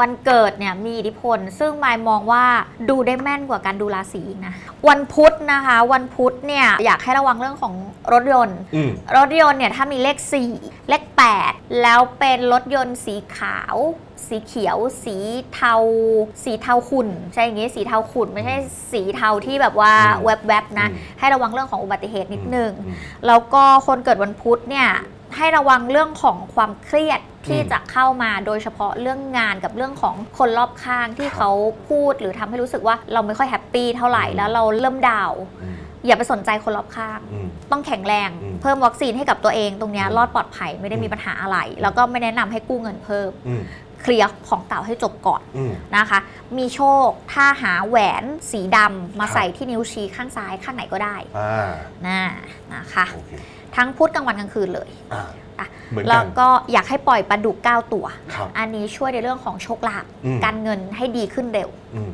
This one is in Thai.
วันเกิดเนี่ยมีอิทธิพล ซึ่งมายมองว่าดูได้แม่นกว่าการดูราศีอีกนะ วันพุธนะคะ วันพุธเนี่ยอยากให้ระวังเรื่องของรถยนต์ อืมรถยนต์เนี่ยถ้ามีเลข 4 เลข 8 แล้วเป็นรถยนต์สีขาว สีเขียว สีเทา สีเทาขุ่นใช่อย่างงี้สีเทาขุ่นไม่ใช่สีเทาที่แบบว่าอืมแวบๆนะอืมให้ระวังเรื่องของอุบัติเหตุนิดนึง อืมแล้วก็คนเกิดวันพุธเนี่ยให้ระวังเรื่องของความเครียด ที่อืมจะเข้ามาโดยเฉพาะเรื่องงานกับเรื่องของคนรอบข้างที่ครับเขาพูดหรือทำให้รู้สึกว่าเราไม่ค่อยแฮปปี้เท่าไหร่อืมแล้วเราเริ่มดาวน์อืมอย่าไปสนใจคนรอบข้างอืมต้องแข็งแรงอืมเพิ่มวัคซีนให้กับตัวเองตรงเนี้ยอืมรอดปลอดภัยไม่ได้มีอืมปัญหาอะไร แล้วก็ไม่แนะนำให้กู้เงินเพิ่มอืมเคลียร์ของเก่าให้จบก่อนอืมนะคะ มีโชคถ้าหาแหวนสีดำมาครับใส่ที่นิ้วชี้ข้างซ้ายข้างไหนก็ได้อ่านะนะคะโอเคทั้งพุธกลางวันกลางคืนเลยอ่าอะ เหมือนแล้กัวนก็อยากให้ปล่อยปลาดุก9ตัวครับอันนี้ช่วยในเรื่องของโชคลาภอืมการเงินให้ดีขึ้นเร็วอืม